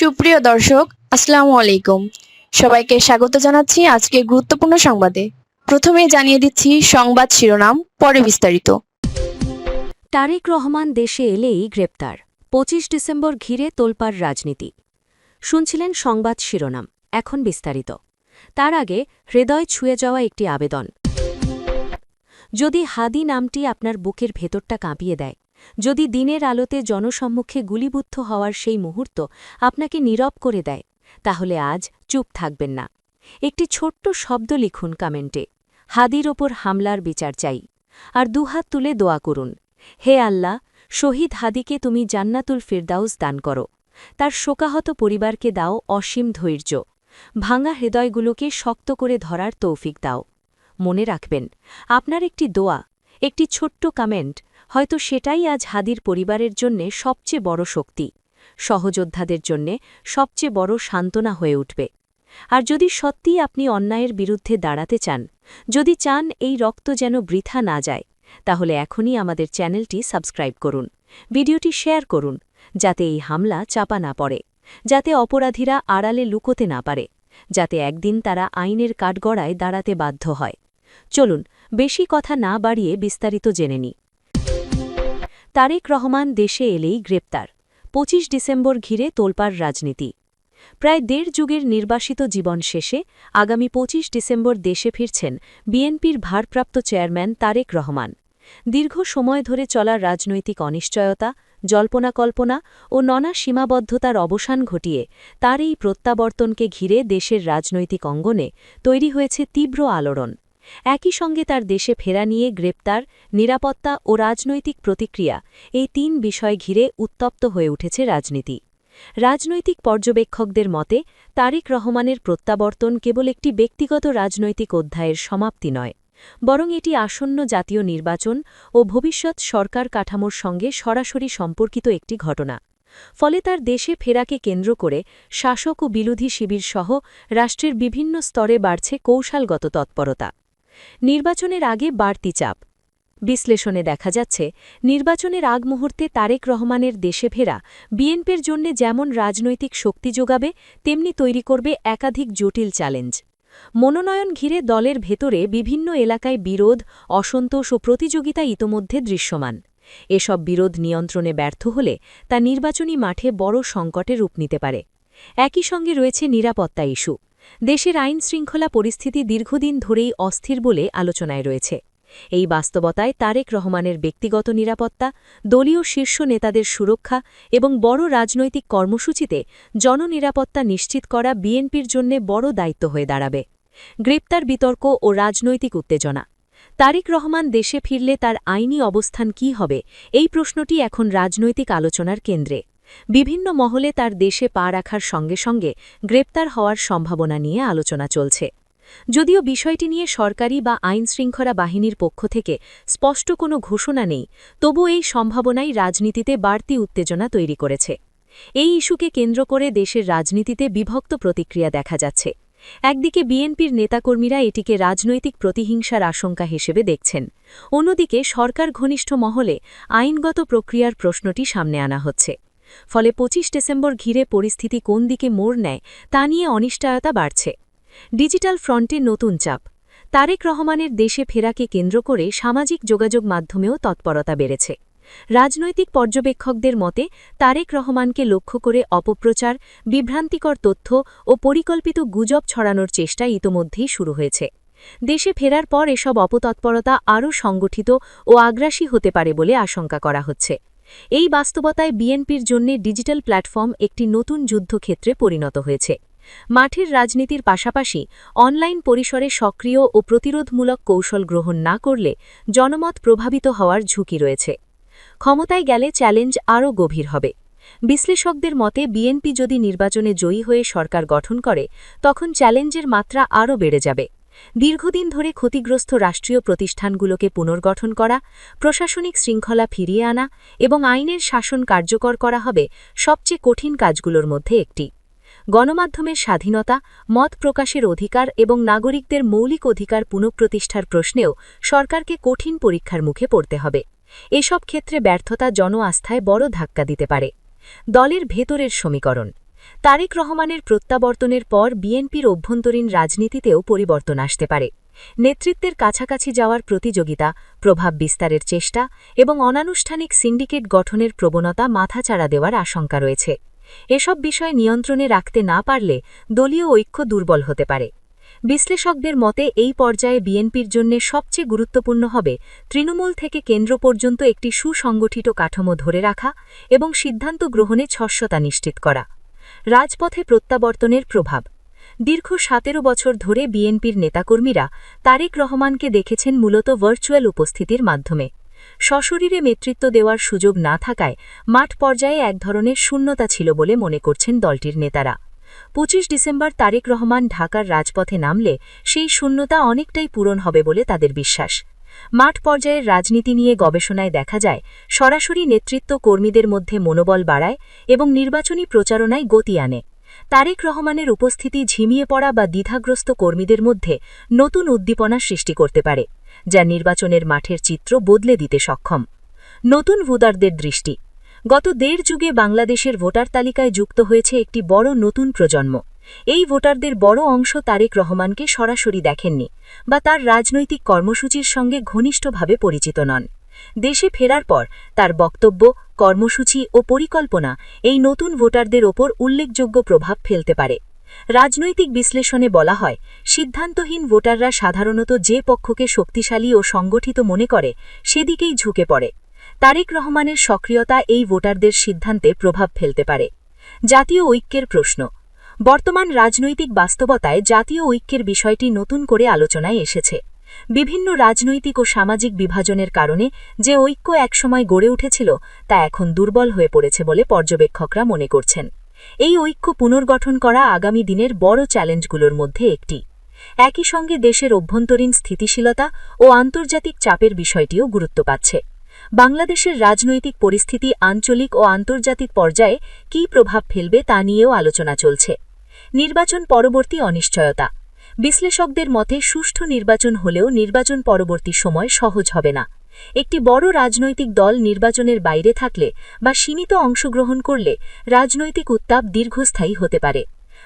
সুপ্রিয় দর্শক, আসসালামু আলাইকুম। সবাইকে স্বাগত জানাচ্ছি আজকে গুরুত্বপূর্ণ সংবাদে। প্রথমে জানিয়ে দিচ্ছি সংবাদ শিরোনাম, পরে বিস্তারিত। তারেক রহমান দেশে এলেই গ্রেপ্তার, পঁচিশ ডিসেম্বর ঘিরে তোলপাড় রাজনীতি। শুনছিলেন সংবাদ শিরোনাম, এখন বিস্তারিত। তার আগে হৃদয় ছুঁয়ে যাওয়া একটি আবেদন। যদি হাদি নামটি আপনার বুকের ভেতরটা কাঁপিয়ে দেয় যদি দিনের আলোতে জনসম্মুখে গুলিবুদ্ধ হওয়ার সেই মুহূর্ত আপনাকে নীরব করে দেয়, তাহলে আজ চুপ থাকবেন না। একটি ছোট্ট শব্দ লিখুন কমেন্টে, হাদির ওপর হামলার বিচার চাই, আর দুহাত তুলে দোয়া করুন। হে আল্লাহ, শহীদ হাদিকে তুমি জান্নাতুল ফিরদাউস দান করো। তার শোকাহত পরিবারকে দাও অসীম ধৈর্য। ভাঙা হৃদয়গুলোকে শক্ত করে ধরার তৌফিক দাও। মনে রাখবেন, আপনার একটি দোয়া, একটি ছোট্ট কমেন্ট হয়তো সেটাই আজ হাদির পরিবারের জন্যে সবচেয়ে বড় শক্তি। সহযোদ্ধাদের জন্যে সবচেয়ে বড় সান্ত্বনা হয়ে উঠবে। আর যদি সত্যিই আপনি অন্যায়ের বিরুদ্ধে দাঁড়াতে চান, যদি চান এই রক্ত যেন বৃথা না যায়, তাহলে এখনই আমাদের চ্যানেলটি সাবস্ক্রাইব করুন, ভিডিওটি শেয়ার করুন, যাতে এই হামলা চাপা না পড়ে, যাতে অপরাধীরা আড়ালে লুকোতে না পারে, যাতে একদিন তারা আইনের কাঠগড়ায় দাঁড়াতে বাধ্য হয়। চলুন, বেশি কথা না বাড়িয়ে বিস্তারিত জেনে নিই। তারেক রহমান দেশে এলেই গ্রেপ্তার ২৫ ডিসেম্বর ঘিরে তোলপাড় রাজনীতি। প্রায় দেড় যুগের নির্বাসিত জীবন শেষে আগামী ২৫ ডিসেম্বর দেশে ফিরছেন বিএনপির ভারপ্রাপ্ত চেয়ারম্যান তারেক রহমান। দীর্ঘ সময় ধরে চলা রাজনৈতিক অনিশ্চয়তা জল্পনা কল্পনা ও ননা সীমাবদ্ধতার অবসান ঘটিয়ে তার এই প্রত্যাবর্তনকে ঘিরে দেশের রাজনৈতিক অঙ্গনে তৈরি হয়েছে তীব্র আলোড়ন। একই সঙ্গে তার দেশে ফেরা নিয়ে গ্রেপ্তার, নিরাপত্তা ও রাজনৈতিক প্রতিক্রিয়া এই তিন বিষয় ঘিরে উত্তপ্ত হয়ে উঠেছে রাজনীতি। রাজনৈতিক পর্যবেক্ষকদের মতে, তারেক রহমানের প্রত্যাবর্তন কেবল একটি ব্যক্তিগত রাজনৈতিক অধ্যায়ের সমাপ্তি নয়, বরং এটি আসন্ন জাতীয় নির্বাচন ও ভবিষ্যৎ সরকার কাঠামোর সঙ্গে সরাসরি সম্পর্কিত একটি ঘটনা। ফলে তার দেশে ফেরাকে কেন্দ্র করে শাসক ও বিরোধী শিবির সহ রাষ্ট্রের বিভিন্ন স্তরে বাড়ছে কৌশলগত তৎপরতা। নির্বাচনের আগে বাড়তি চাপ। বিশ্লেষণে দেখা যাচ্ছে, নির্বাচনের আগ মুহূর্তে তারেক রহমানের দেশে ফেরা বিএনপির জন্য যেমন রাজনৈতিক শক্তি যোগাবে, তেমনি তৈরি করবে একাধিক জটিল চ্যালেঞ্জ। মনোনয়ন ঘিরে দলের ভেতরে বিভিন্ন এলাকায় বিরোধ, অসন্তোষ ও প্রতিযোগিতা ইতোমধ্যে দৃশ্যমান। এসব বিরোধ নিয়ন্ত্রণে ব্যর্থ হলে তা নির্বাচনী মাঠে বড় সংকটে রূপ নিতে পারে। একই সঙ্গে রয়েছে নিরাপত্তা ইস্যু। দেশের আইন শৃঙ্খলা পরিস্থিতি দীর্ঘদিন ধরেই অস্থির বলে আলোচনায় রয়েছে। এই বাস্তবতায় তারেক রহমানের ব্যক্তিগত নিরাপত্তা, দলীয় শীর্ষ নেতাদের সুরক্ষা এবং বড় রাজনৈতিক কর্মসূচিতে জননিরাপত্তা নিশ্চিত করা বিএনপির জন্য বড় দায়িত্ব হয়ে দাঁড়াবে। গ্রেপ্তার বিতর্ক ও রাজনৈতিক উত্তেজনা। তারেক রহমান দেশে ফিরলে তার আইনি অবস্থান কি হবে, এই প্রশ্নটি এখন রাজনৈতিক আলোচনার কেন্দ্রে। বিভিন্ন মহলে তার দেশে পা রাখার সঙ্গে সঙ্গে গ্রেপ্তার হওয়ার সম্ভাবনা নিয়ে আলোচনা চলছে। যদিও বিষয়টি নিয়ে সরকারি বা আইন শৃঙ্খলা বাহিনীর পক্ষ থেকে স্পষ্ট কোনো ঘোষণা নেই, তবু এই সম্ভাবনাই রাজনীতিতে বাড়তি উত্তেজনা তৈরি করেছে। এই ইস্যুকে কেন্দ্র করে দেশের রাজনীতিতে বিভক্ত প্রতিক্রিয়া দেখা যাচ্ছে। একদিকে বিএনপির নেতাকর্মীরা এটিকে রাজনৈতিক প্রতিহিংসার আশঙ্কা হিসেবে দেখছেন। অন্যদিকে সরকার ঘনিষ্ঠ মহলে আইনগত প্রক্রিয়ার প্রশ্নটি সামনে আনা হচ্ছে। ফলে ২৫ ডিসেম্বর ঘিরে পরিস্থিতি কোন দিকে মোড় নেয় তা নিয়ে অনিশ্চয়তা বাড়ছে। ডিজিটাল ফ্রন্টে নতুন চাপ। তারেক রহমানের দেশে ফেরাকে কেন্দ্র করে সামাজিক যোগাযোগ মাধ্যমেও তৎপরতা বেড়েছে। রাজনৈতিক পর্যবেক্ষকদের মতে, তারেক রহমানকে লক্ষ্য করে অপপ্রচার, বিভ্রান্তিকর তথ্য ও পরিকল্পিত গুজব ছড়ানোর চেষ্টা ইতোমধ্যেই শুরু হয়েছে। দেশে ফেরার পর এসব অপতৎপরতা আরও সংগঠিত ও আগ্রাসী হতে পারে বলে আশঙ্কা করা হচ্ছে। এই বাস্তবতায় বিএনপির জন্য ডিজিটাল প্ল্যাটফর্ম একটি নতুন যুদ্ধক্ষেত্রে পরিণত হয়েছে। মাঠের রাজনীতির পাশাপাশি অনলাইন পরিসরে সক্রিয় ও প্রতিরোধমূলক কৌশল গ্রহণ না করলে জনমত প্রভাবিত হওয়ার ঝুঁকি রয়েছে। ক্ষমতায় গেলে চ্যালেঞ্জ আরও গভীর হবে। বিশ্লেষকদের মতে, বিএনপি যদি নির্বাচনে জয়ী হয়ে সরকার গঠন করে, তখন চ্যালেঞ্জের মাত্রা আরও বেড়ে যাবে। দীর্ঘদিন ধরে ক্ষতিগ্রস্ত রাষ্ট্রীয় প্রতিষ্ঠানগুলোকে পুনর্গঠন করা, প্রশাসনিক শৃঙ্খলা ফিরিয়ে আনা এবং আইনের শাসন কার্যকর করা হবে সবচেয়ে কঠিন কাজগুলোর মধ্যে একটি। গণমাধ্যমের স্বাধীনতা, মত প্রকাশের অধিকার এবং নাগরিকদের মৌলিক অধিকার পুনঃপ্রতিষ্ঠার প্রশ্নেও সরকারকে কঠিন পরীক্ষার মুখে পড়তে হবে। এসব ক্ষেত্রে ব্যর্থতা জন আস্থায় বড় ধাক্কা দিতে পারে। দলের ভেতরের সমীকরণ। তারেক রহমানের প্রত্যাবর্তনের পর বিএনপির অভ্যন্তরীণ রাজনীতিতেও পরিবর্তন আসতে পারে। নেতৃত্বের কাছাকাছি যাওয়ার প্রতিযোগিতা, প্রভাব বিস্তারের চেষ্টা এবং অনানুষ্ঠানিক সিন্ডিকেট গঠনের প্রবণতা মাথাচাড়া দেওয়ার আশঙ্কা রয়েছে। এসব বিষয় নিয়ন্ত্রণে রাখতে না পারলে দলীয় ঐক্য দুর্বল হতে পারে। বিশ্লেষকদের মতে, এই পর্যায়ে বিএনপির জন্য সবচেয়ে গুরুত্বপূর্ণ হবে তৃণমূল থেকে কেন্দ্র পর্যন্ত একটি সুসংগঠিত কাঠামো ধরে রাখা এবং সিদ্ধান্ত গ্রহণে স্বচ্ছতা নিশ্চিত করা। রাজপথে প্রত্যাবর্তনের প্রভাব। দীর্ঘ সতেরো বছর ধরে বিএনপির নেতাকর্মীরা তারেক রহমানকে দেখেছেন মূলত ভার্চুয়াল উপস্থিতির মাধ্যমে। সশরীরে নেতৃত্ব দেওয়ার সুযোগ না থাকায় মাঠ পর্যায়ে এক ধরনের শূন্যতা ছিল বলে মনে করছেন দলটির নেতারা। পঁচিশ ডিসেম্বর তারেক রহমান ঢাকার রাজপথে নামলে সেই শূন্যতা অনেকটাই পূরণ হবে বলে তাদের বিশ্বাস। মাঠ পর্যায়ের রাজনীতি নিয়ে গবেষণায় দেখা যায়, সরাসরি নেতৃত্ব কর্মীদের মধ্যে মনোবল বাড়ায় এবং নির্বাচনী প্রচারণায় গতি আনে। তারেক রহমানের উপস্থিতি ঝিমিয়ে পড়া বা দ্বিধাগ্রস্ত কর্মীদের মধ্যে নতুন উদ্দীপনা সৃষ্টি করতে পারে, যা নির্বাচনের মাঠের চিত্র বদলে দিতে সক্ষম। নতুন ভোটারদের দৃষ্টি। গত দেড় যুগে বাংলাদেশের ভোটার তালিকায় যুক্ত হয়েছে একটি বড় নতুন প্রজন্ম। এই ভোটারদের বড় অংশ তারেক রহমানকে সরাসরি দেখেননি বা তার রাজনৈতিক কর্মসূচির সঙ্গে ঘনিষ্ঠভাবে পরিচিত নন। দেশে ফেরার পর তার বক্তব্য, কর্মসূচি ও পরিকল্পনা এই নতুন ভোটারদের ওপর উল্লেখযোগ্য প্রভাব ফেলতে পারে। রাজনৈতিক বিশ্লেষণে বলা হয়, সিদ্ধান্তহীন ভোটাররা সাধারণত যে পক্ষকে শক্তিশালী ও সংগঠিত মনে করে, সেদিকেই ঝুঁকে পড়ে। তারেক রহমানের সক্রিয়তা এই ভোটারদের সিদ্ধান্তে প্রভাব ফেলতে পারে। জাতীয় ঐক্যের প্রশ্ন বর্তমান রাজনৈতিক বাস্তবতায় জাতীয় ঐক্যের বিষয়টি নতুন করে আলোচনায় এসেছে। বিভিন্ন রাজনৈতিক ও সামাজিক বিভাজনের কারণে যে ঐক্য একসময় গড়ে উঠেছিল, তা এখন দুর্বল হয়ে পড়েছে বলে পর্যবেক্ষকরা মনে করছেন। এই ঐক্য পুনর্গঠন করা আগামী দিনের বড় চ্যালেঞ্জগুলোর মধ্যে একটি। একই সঙ্গে দেশের অভ্যন্তরীণ স্থিতিশীলতা ও আন্তর্জাতিক চাপের বিষয়টিও গুরুত্ব পাচ্ছে। বাংলাদেশের রাজনৈতিক পরিস্থিতি আঞ্চলিক ও আন্তর্জাতিক পর্যায়ে কী প্রভাব ফেলবে তা নিয়েও আলোচনা চলছে। নির্বাচন পরবর্তী অনিশ্চয়তা। বিশ্লেষকদের মতে, সুষ্ঠু নির্বাচন হলেও নির্বাচন পরবর্তী সময় সহজ হবে না। একটি বড় রাজনৈতিক দল নির্বাচনের বাইরে থাকলে বা সীমিত অংশগ্রহণ করলে রাজনৈতিক উত্তাপ দীর্ঘস্থায়ী হতে পারে।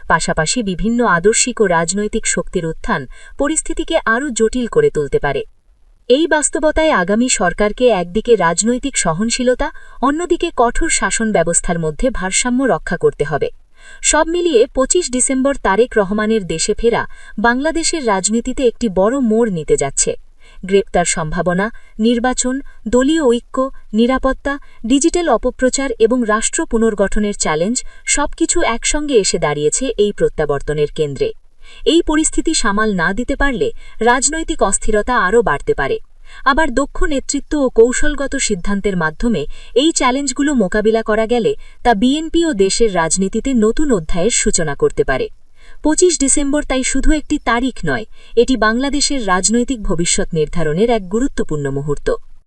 পাশাপাশি বিভিন্ন আদর্শিক ও রাজনৈতিক শক্তির উত্থান পরিস্থিতিকে আরও জটিল করে তুলতে পারে। এই বাস্তবতায় আগামী সরকারকে একদিকে রাজনৈতিক সহনশীলতা, অন্যদিকে কঠোর শাসন ব্যবস্থার মধ্যে ভারসাম্য রক্ষা করতে হবে। সব মিলিয়ে ২৫ ডিসেম্বর তারেক রহমানের দেশে ফেরা বাংলাদেশের রাজনীতিতে একটি বড় মোড় নিতে যাচ্ছে। গ্রেপ্তার সম্ভাবনা, নির্বাচন, দলীয় ঐক্য, নিরাপত্তা, ডিজিটাল অপপ্রচার এবং রাষ্ট্র পুনর্গঠনের চ্যালেঞ্জ সবকিছু একসঙ্গে এসে দাঁড়িয়েছে এই প্রত্যাবর্তনের কেন্দ্রে। এই পরিস্থিতি সামাল না দিতে পারলে রাজনৈতিক অস্থিরতা আরও বাড়তে পারে। আবার দক্ষ নেতৃত্ব ও কৌশলগত সিদ্ধান্তের মাধ্যমে এই চ্যালেঞ্জগুলো মোকাবিলা করা গেলে তা বিএনপি ও দেশের রাজনীতিতে নতুন অধ্যায়ের সূচনা করতে পারে। পঁচিশ ডিসেম্বর তাই শুধু একটি তারিখ নয়, এটি বাংলাদেশের রাজনৈতিক ভবিষ্যৎ নির্ধারণের এক গুরুত্বপূর্ণ মুহূর্ত।